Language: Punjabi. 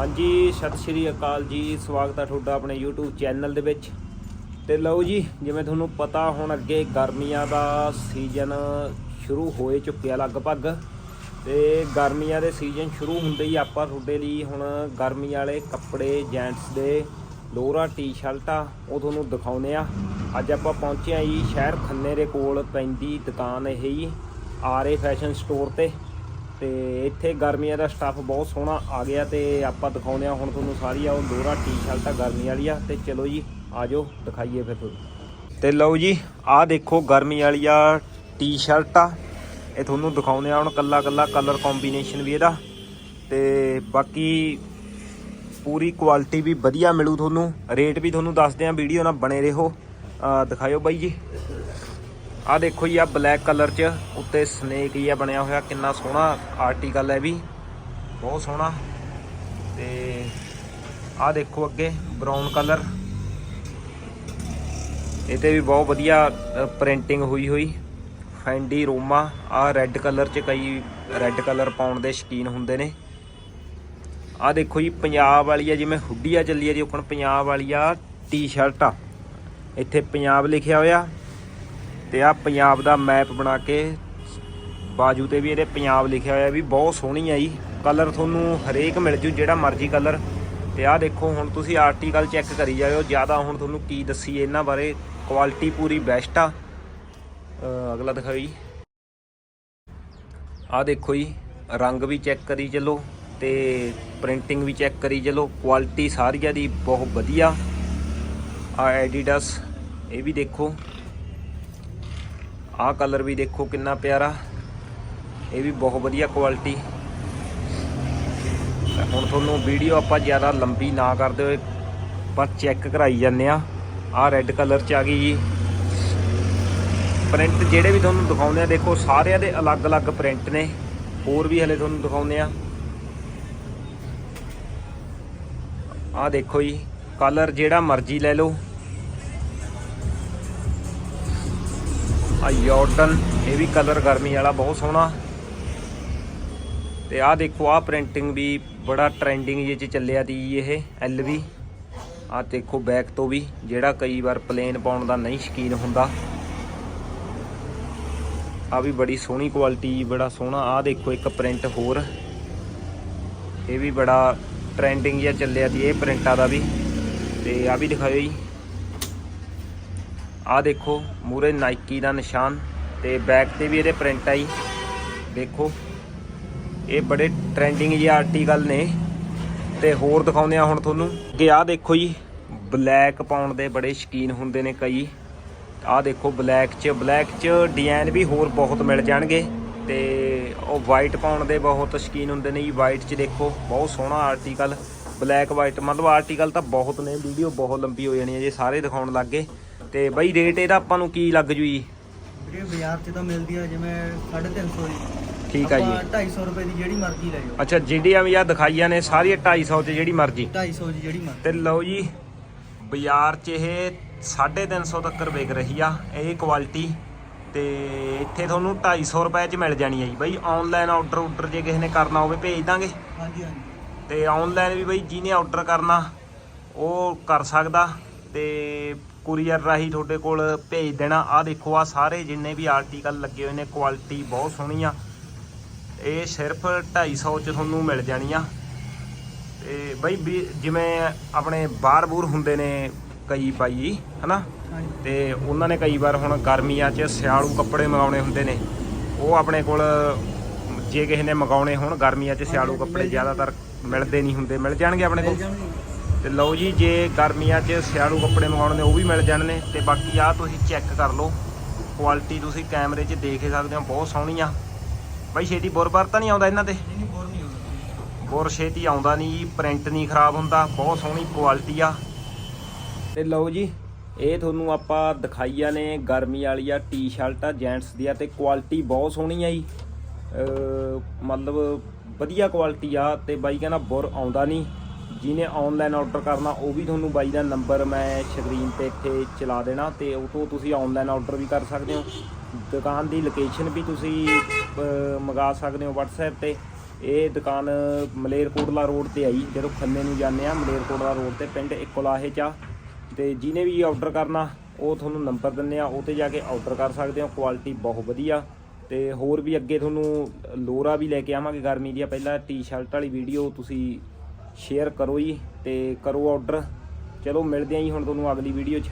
ਹਾਂਜੀ, ਸਤਿ ਸ਼੍ਰੀ ਅਕਾਲ ਜੀ। ਸਵਾਗਤ ਹੈ ਤੁਹਾਡਾ ਆਪਣੇ YouTube ਚੈਨਲ ਦੇ ਵਿੱਚ। ਤੇ ਲਓ ਜੀ, ਜਿਵੇਂ ਤੁਹਾਨੂੰ ਪਤਾ ਹੁਣ ਅੱਗੇ ਗਰਮੀਆਂ ਦਾ ਸੀਜ਼ਨ ਸ਼ੁਰੂ ਹੋਏ ਚੁੱਕਿਆ ਲਗਭਗ। ਤੇ ਗਰਮੀਆਂ ਦੇ ਸੀਜ਼ਨ ਸ਼ੁਰੂ ਹੁੰਦੇ ਹੀ ਆਪਾਂ ਤੁਹਾਡੇ ਲਈ ਹੁਣ ਗਰਮੀ ਵਾਲੇ ਕੱਪੜੇ, ਜੈਂਟਸ ਦੇ ਲੋਰਾ, ਟੀ-ਸ਼ਰਟਾਂ, ਉਹ ਤੁਹਾਨੂੰ ਦਿਖਾਉਨੇ ਆ। ਅੱਜ ਆਪਾਂ ਪਹੁੰਚੇ ਆ ਜੀ ਸ਼ਹਿਰ ਖੰਨੇ ਦੇ ਕੋਲ, ਪੈਂਦੀ ਦੁਕਾਨ ਇਹ ਜੀ ਆਰਏ ਫੈਸ਼ਨ ਸਟੋਰ ਤੇ। ਤੇ ਇੱਥੇ ਗਰਮੀਆਂ ਦਾ ਸਟੱਫ ਬਹੁਤ ਸੋਹਣਾ ਆ ਗਿਆ ਤੇ ਆਪਾਂ ਦਿਖਾਉਂਦੇ ਆ ਹੁਣ ਤੁਹਾਨੂੰ ਸਾਰੀ ਆ, ਉਹ ਲੋਰਾ ਟੀ-ਸ਼ਰਟਾਂ ਗਰਮੀ ਵਾਲੀ ਆ, ਤੇ ਚਲੋ ਜੀ ਆਜੋ ਦਿਖਾਈਏ ਫਿਰ ਤੁਹਾਨੂੰ। ਤੇ ਲਓ ਜੀ ਆਹ ਦੇਖੋ ਗਰਮੀ ਵਾਲੀਆਂ ਟੀ ਸ਼ਰਟ ਆ, ਇਹ ਤੁਹਾਨੂੰ ਦਿਖਾਉਂਦੇ ਆ ਹੁਣ ਕੱਲਾ ਕੱਲਾ ਕਲਰ ਕੰਬੀਨੇਸ਼ਨ ਵੀ ਇਹਦਾ। ਤੇ ਬਾਕੀ ਪੂਰੀ ਕੁਆਲਿਟੀ ਵੀ ਵਧੀਆ ਮਿਲੂ ਤੁਹਾਨੂੰ ਰੇਟ ਵੀ ਤੁਹਾਨੂੰ ਦੱਸਦੇ ਆ ਵੀਡੀਓ ਨਾਲ ਬਣੇ ਰਹੋ। ਦਿਖਾਇਓ ਬਾਈ ਜੀ। ਆ ਦੇਖੋ ਜੀ ਆ ਬਲੈਕ ਕਲਰ ਚ ਉੱਤੇ ਸਨੇਕ ਹੀ ਆ ਬਣਿਆ ਹੋਇਆ, ਕਿੰਨਾ ਸੋਹਣਾ ਆਰਟੀਕਲ ਹੈ ਵੀ, ਬਹੁਤ ਸੋਹਣਾ। ਤੇ ਆ ਦੇਖੋ ਅੱਗੇ ਬਰਾਊਨ ਕਲਰ ਇਹ ਵੀ ਬਹੁਤ ਵਧੀਆ ਪ੍ਰਿੰਟਿੰਗ ਹੋਈ ਹੋਈ। ਫੈਂਡੀ ਰੋਮਾ ਆ ਰੈੱਡ ਕਲਰ ਚ ਕਈ ਰੈੱਡ ਕਲਰ ਪਾਉਣ ਦੇ ਸ਼ਕੀਨ ਹੁੰਦੇ ਨੇ। ਆ ਦੇਖੋ ਜੀ, ਪੰਜਾਬ ਵਾਲੀ ਆ, ਜਿਵੇਂ ਹੁੱਡੀਆਂ ਚੱਲੀ ਆ ਜੀ ਹੁਣ ਪੰਜਾਬ ਵਾਲੀ ਆ ਟੀ-ਸ਼ਰਟ ਆ। ਇੱਥੇ ਪੰਜਾਬ ਲਿਖਿਆ ਹੋਇਆ। ਤੇ ਆ ਪੰਜਾਬ ਦਾ ਮੈਪ ਬਣਾ ਕੇ ਬਾਜੂ ਤੇ ਵੀ ਇਹਦੇ ਪੰਜਾਬ ਲਿਖਿਆ ਹੋਇਆ ਵੀ ਬਹੁਤ ਸੋਹਣੀ ਆ ਜੀ। ਕਲਰ ਤੁਹਾਨੂੰ ਹਰੇਕ ਮਿਲ ਜੂ, ਜਿਹੜਾ ਮਰਜ਼ੀ ਕਲਰ ਤੇ ਆ ਦੇਖੋ, ਹੁਣ ਤੁਸੀਂ ਆਰਟੀਕਲ ਚੈੱਕ ਕਰੀ ਜਾਇਓ, ਜ਼ਿਆਦਾ ਹੁਣ ਤੁਹਾਨੂੰ ਕੀ ਦੱਸੀ ਇਹਨਾਂ ਬਾਰੇ ਕੁਆਲਿਟੀ ਪੂਰੀ ਬੈਸਟ ਆ। ਅਗਲਾ ਦਿਖਾਓ ਜੀ ਆ ਦੇਖੋ ਜੀ, ਰੰਗ ਵੀ ਚੈੱਕ ਕਰੀ ਚੱਲੋ ਤੇ ਪ੍ਰਿੰਟਿੰਗ ਵੀ ਚੈੱਕ ਕਰੀ ਚੱਲੋ ਕੁਆਲਿਟੀ ਸਾਰੀਆਂ ਦੀ ਬਹੁਤ ਵਧੀਆ। ਆ ਐਡੀਡਾਸ ਇਹ ਵੀ ਦੇਖੋ। ਆਹ ਕਲਰ ਵੀ ਦੇਖੋ ਕਿੰਨਾ ਪਿਆਰਾ। ਇਹ ਵੀ ਬਹੁਤ ਵਧੀਆ ਕੁਆਲਿਟੀ। ਹੁਣ ਤੁਹਾਨੂੰ ਵੀਡੀਓ ਆਪਾਂ ਜ਼ਿਆਦਾ ਲੰਬੀ ਨਾ ਕਰਦੇ ਹੋਏ ਪਰ ਚੈੱਕ ਕਰਾਈ ਜਾਂਦੇ ਆ ਆਹ ਰੈੱਡ ਕਲਰ ਚ ਆ ਗਈ ਜੀ। ਪ੍ਰਿੰਟ ਜਿਹੜੇ ਵੀ ਤੁਹਾਨੂੰ ਦਿਖਾਉਂਦੇ ਆ, ਦੇਖੋ ਸਾਰਿਆਂ ਦੇ ਅਲੱਗ-ਅਲੱਗ ਪ੍ਰਿੰਟ ਨੇ। ਹੋਰ ਵੀ ਹਲੇ ਤੁਹਾਨੂੰ ਦਿਖਾਉਂਦੇ ਆ ਆਹ ਦੇਖੋ ਜੀ, ਕਲਰ ਜਿਹੜਾ ਮਰਜ਼ੀ ਲੈ ਲਓ। ਆ ਯਾਰਡਨ, ਇਹ ਵੀ ਕਲਰ ਗਰਮੀ ਵਾਲਾ, ਬਹੁਤ ਸੋਹਣਾ। ਤੇ ਆਹ ਦੇਖੋ, ਆਹ ਪ੍ਰਿੰਟਿੰਗ ਵੀ ਬੜਾ ਟ੍ਰੈਂਡਿੰਗ ਜੇ ਚ ਚੱਲਿਆ ਤੀ ਇਹ ਐਲ ਵੀ ਆਹ ਦੇਖੋ ਬੈਕ ਤੋਂ ਵੀ, ਜਿਹੜਾ ਕਈ ਵਾਰ ਪਲੇਨ ਪਾਉਣ ਦਾ ਨਹੀਂ ਸ਼ਕੀਨ ਹੁੰਦਾ। ਆ ਵੀ ਬੜੀ ਸੋਹਣੀ ਕੁਆਲਿਟੀ ਬੜਾ ਸੋਹਣਾ। ਆਹ ਦੇਖੋ, ਇੱਕ ਪ੍ਰਿੰਟ ਹੋਰ। ਇਹ ਵੀ ਬੜਾ ਟ੍ਰੈਂਡਿੰਗ ਜਿਹਾ ਚੱਲਿਆ ਸੀ ਇਹ ਪ੍ਰਿੰਟਾਂ ਦਾ ਵੀ। ਤੇ ਆ ਵੀ ਦਿਖਾਇਓ ਜੀ। ਆ ਦੇਖੋ ਮੂਰੇ ਨਾਈਕੀ ਦਾ ਨਿਸ਼ਾਨ ਤੇ ਬੈਕ ਤੇ ਵੀ ਇਹਦੇ ਪ੍ਰਿੰਟ ਆਈ। ਦੇਖੋ, ਇਹ ਬੜੇ ਟ੍ਰੈਂਡਿੰਗ ਜਿਹੇ ਆਰਟੀਕਲ ਨੇ। ਤੇ ਹੋਰ ਦਿਖਾਉਂਦੇ ਆ ਹੁਣ ਤੁਹਾਨੂੰ। ਕਿ ਆ ਦੇਖੋ ਜੀ ਬਲੈਕ ਪਾਉਣ ਦੇ ਬੜੇ ਸ਼ਕੀਨ ਹੁੰਦੇ ਨੇ ਕਈ। ਆ ਦੇਖੋ ਬਲੈਕ 'ਚ ਬਲੈਕ 'ਚ ਡਿਜ਼ਾਈਨ ਵੀ ਹੋਰ ਬਹੁਤ ਮਿਲ ਜਾਣਗੇ। ਤੇ ਉਹ ਵਾਈਟ ਪਾਉਣ ਦੇ ਬਹੁਤ ਸ਼ਕੀਨ ਹੁੰਦੇ ਨੇ ਜੀ। ਵਾਈਟ 'ਚ ਦੇਖੋ, ਬਹੁਤ ਸੋਹਣਾ ਆਰਟੀਕਲ ਬਲੈਕ ਵਾਈਟ ਮਤਲਬ ਆਰਟੀਕਲ ਤਾਂ ਬਹੁਤ ਨੇ ਵੀਡੀਓ ਬਹੁਤ ਲੰਬੀ ਹੋ ਜਾਣੀ ਹੈ ਜੇ ਸਾਰੇ ਦਿਖਾਉਣ ਲੱਗੇ ਤੇ ਬਈ ਰੇਟ ਇਹਦਾ ਆਪਾਂ ਨੂੰ ਕੀ ਲੱਗ ਜੂ ਜੀ ਵੀਡੀਓ ਬਾਜ਼ਾਰ 'ਚ ਤਾਂ ਮਿਲਦੀ ਆ ਜਿਵੇਂ 350 ਦੀ ਠੀਕ ਆ ਜੀ। ਆਪਾਂ 250 ਰੁਪਏ ਦੀ ਜਿਹੜੀ ਮਰਜ਼ੀ ਲੈ ਜਾਓ। ਅੱਛਾ ਜਿਹੜੀਆਂ ਵੀ ਆ ਦਿਖਾਈਆਂ ਨੇ ਸਾਰੀਆਂ 250 ਤੇ ਜਿਹੜੀ ਮਰਜ਼ੀ। 250 ਦੀ ਜਿਹੜੀ ਮਰਜ਼ੀ। ਤੇ ਲਓ ਜੀ ਬਾਜ਼ਾਰ 'ਚ ਇਹ 350 ਤੱਕ ਵਿਕ ਰਹੀ ਆ ਇਹ ਕੁਆਲਿਟੀ ਤੇ ਇੱਥੇ ਤੁਹਾਨੂੰ 250 ਰੁਪਏ 'ਚ ਮਿਲ ਜਾਣੀ ਹੈ ਜੀ। ਬਈ ਆਨਲਾਈਨ ਆਰਡਰ ਆਰਡਰ ਜੇ ਕਿਸੇ ਨੇ ਕਰਨਾ ਹੋਵੇ ਭੇਜ ਦਾਂਗੇ। ਹਾਂਜੀ ਹਾਂਜੀ। ਤੇ ਆਨਲਾਈਨ ਵੀ ਬਈ ਜਿਹਨੇ ਆਰਡਰ ਕਰਨਾ ਉਹ ਕਰ ਸਕਦਾ। ਤੇ ਕੁਰੀਅਰ ਰਾਹੀਂ ਤੁਹਾਡੇ ਕੋਲ ਭੇਜ ਦੇਣਾ। ਆ ਦੇਖੋ ਆ ਸਾਰੇ ਜਿੰਨੇ ਵੀ ਆਰਟੀਕਲ ਲੱਗੇ ਹੋਏ ਨੇ ਕੁਆਲਿਟੀ ਬਹੁਤ ਸੋਹਣੀ ਆ। ਇਹ ਸਿਰਫ 250 ਚ ਤੁਹਾਨੂੰ ਮਿਲ ਜਾਣੀ ਆ। ਤੇ ਬਈ ਜਿਵੇਂ ਆਪਣੇ ਬਾਹਰ ਬੂਰ ਹੁੰਦੇ ਨੇ ਕਈ ਬਾਈ ਹਨਾ? ਤੇ ਉਹਨਾਂ ਨੇ ਕਈ ਵਾਰ ਹੁਣ ਗਰਮੀਆਂ 'ਚ ਸਿਆਲੂ ਕੱਪੜੇ ਮੰਗਾਉਣੇ ਹੁੰਦੇ ਨੇ। ਉਹ ਆਪਣੇ ਕੋਲ ਜੇ ਕਿਸੇ ਨੇ ਮੰਗਾਉਣੇ ਹੋਣ ਗਰਮੀਆਂ 'ਚ ਸਿਆਲੂ ਕੱਪੜੇ ਜ਼ਿਆਦਾਤਰ ਮਿਲਦੇ ਨਹੀਂ ਹੁੰਦੇ। ਮਿਲ ਜਾਣਗੇ ਆਪਣੇ ਕੋਲ? ਤੇ ਲਓ ਜੀ ਜੇ ਗਰਮੀਆਂ 'ਚ ਸਿਆਲੂ ਕੱਪੜੇ ਮੰਗਾਉਣੇ ਨੇ ਉਹ ਵੀ ਮਿਲ ਜਾਣਗੇ ਤੇ ਬਾਕੀ ਆ ਤੁਸੀਂ ਚੈੱਕ ਕਰ ਲਓ। ਕੁਆਲਿਟੀ ਤੁਸੀਂ ਕੈਮਰੇ 'ਚ ਦੇਖ ਹੀ ਸਕਦੇ ਹੋ ਬਹੁਤ ਸੋਹਣੀ ਆ ਬਾਈ ਛੇਤੀ ਬੁਰ-ਬਰ ਤਾਂ ਨਹੀਂ ਆਉਂਦਾ ਇਹਨਾਂ ਤੇ? ਬੋਰ ਬੁਰ ਛੇਤੀ ਆਉਂਦਾ ਨਹੀਂ ਜੀ ਪ੍ਰਿੰਟ ਨਹੀਂ ਖਰਾਬ ਹੁੰਦਾ ਬਹੁਤ ਸੋਹਣੀ ਕੁਆਲਿਟੀ ਆ। ਤੇ ਲਓ ਜੀ ਇਹ ਤੁਹਾਨੂੰ ਆਪਾਂ ਦਿਖਾਈਆਂ ਨੇ ਗਰਮੀ ਵਾਲੀਆਂ ਟੀ-ਸ਼ਰਟਾਂ ਜੈਂਟਸ ਦੀਆਂ ਤੇ ਕੁਆਲਿਟੀ ਬਹੁਤ ਸੋਹਣੀ ਆ ਜੀ। ਮਤਲਬ ਵਧੀਆ ਕੁਆਲਿਟੀ ਆ ਤੇ ਬਾਈ ਕਹਿੰਦਾ ਬੁਰ ਆਉਂਦਾ ਨਹੀਂ। ਜਿਹਨੇ ਆਨਲਾਈਨ ਆਰਡਰ ਕਰਨਾ ਉਹ ਵੀ ਤੁਹਾਨੂੰ ਬਾਈ ਦਾ ਨੰਬਰ ਮੈਂ ਸਕਰੀਨ ਤੇ ਇੱਥੇ ਚਲਾ ਦੇਣਾ ਤੇ ਉਹ ਤੋਂ ਤੁਸੀਂ ਆਨਲਾਈਨ ਆਰਡਰ ਵੀ ਕਰ ਸਕਦੇ ਹੋ। ਦੁਕਾਨ ਦੀ ਲੋਕੇਸ਼ਨ ਵੀ ਤੁਸੀਂ ਅਹ, ਮੰਗਾ ਸਕਦੇ ਹੋ WhatsApp ਤੇ। ਇਹ ਦੁਕਾਨ ਮਲੇਰਕੋਟਲਾ ਰੋਡ ਤੇ ਆਈ ਜਦੋਂ ਖੰਨੇ ਨੂੰ ਜਾਂਦੇ ਆ ਮਲੇਰਕੋਟਲਾ ਰੋਡ ਤੇ ਪਿੰਡ ਇਕੋਲਾਹੇ ਚ ਆ। ਤੇ ਜਿਹਨੇ ਵੀ ਆਰਡਰ ਕਰਨਾ ਉਹ ਤੁਹਾਨੂੰ ਨੰਬਰ ਦਿੰਨੇ ਆ ਉਹ ਤੇ ਜਾ ਕੇ ਆਰਡਰ ਕਰ ਸਕਦੇ ਹੋ। ਕੁਆਲਿਟੀ ਬਹੁਤ ਵਧੀਆ। ਤੇ ਹੋਰ ਵੀ ਅੱਗੇ ਤੁਹਾਨੂੰ ਲੋਰਾ ਵੀ ਲੈ ਕੇ ਆਵਾਂਗੇ। ਗਰਮੀ ਦੀਆਂ ਪਹਿਲਾਂ ਟੀ-ਸ਼ਰਟ ਵਾਲੀ ਵੀਡੀਓ ਤੁਸੀਂ ਸ਼ੇਅਰ ਕਰੋ ਜੀ ਤੇ ਕਰੋ ਆਰਡਰ। ਚਲੋ ਮਿਲਦੇ ਆਂ ਜੀ ਹੁਣ ਤੁਹਾਨੂੰ ਅਗਲੀ ਵੀਡੀਓ 'ਚ।